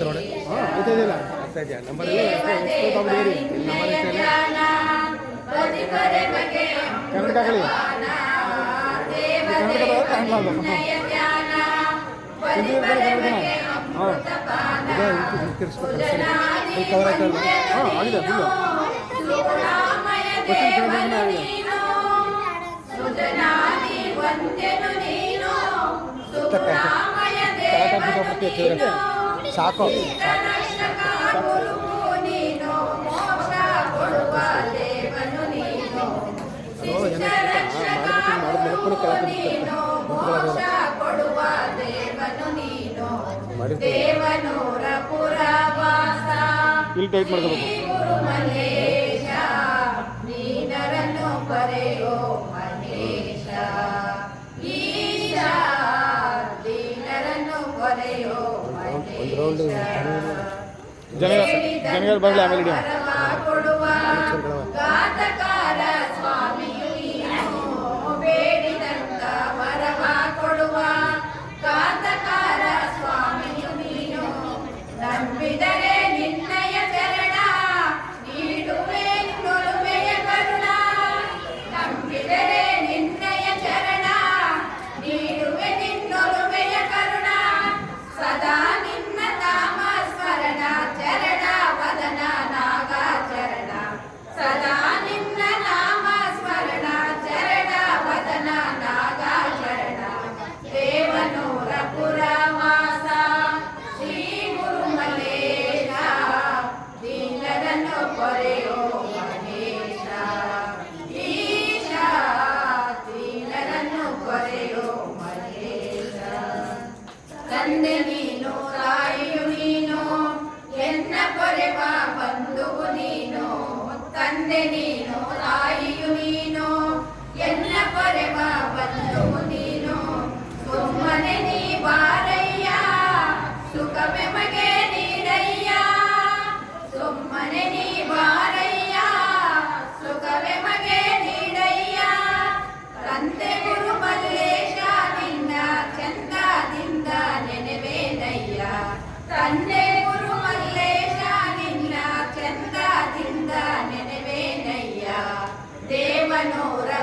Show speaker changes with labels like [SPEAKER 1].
[SPEAKER 1] ನೋಡಿ
[SPEAKER 2] ಹಾಂ ಗೊತ್ತಾಯಿಲ್ಲ
[SPEAKER 1] ಅರ್ಥ ಇದೆಯಾ ನಂಬರಲ್ಲಿ
[SPEAKER 2] ತಗೊಂಡಿದ್ದೀರಿ
[SPEAKER 1] ನಂಬರ್
[SPEAKER 2] ಕರ್ನಾಟಕ ಕಲಿ ಕರ್ನಾಟಕದ ಕಾಣಲಾರ್ದು ಹಾಂ
[SPEAKER 1] ಇದೆ ತಿರ್ಸ್ಬೇಕು ಸರಿ
[SPEAKER 2] ಹಾಂ ಆಗಿದೆ ಬಿಲ್ಲು ಆಗಿದೆ
[SPEAKER 1] ತಕ್ಕ
[SPEAKER 3] సాకు సాకు
[SPEAKER 2] ಇಲ್ಲಿ ಟೈಟ್ ಮಾಡ್ಕೋಬೇಕು
[SPEAKER 1] ಒಂದು ರೌಂಡ್
[SPEAKER 2] ಜನ ಜನಗಳು ಬರಲಿ ಆಮೇಲೆ ಹಿಡಿಯೋಣ.
[SPEAKER 3] ನಂಬಿದರೆ ನೀನು ತಾಯಿಯು ನೀನು ಎನ್ನ ಕೊರೆವ ಬಂದು vai.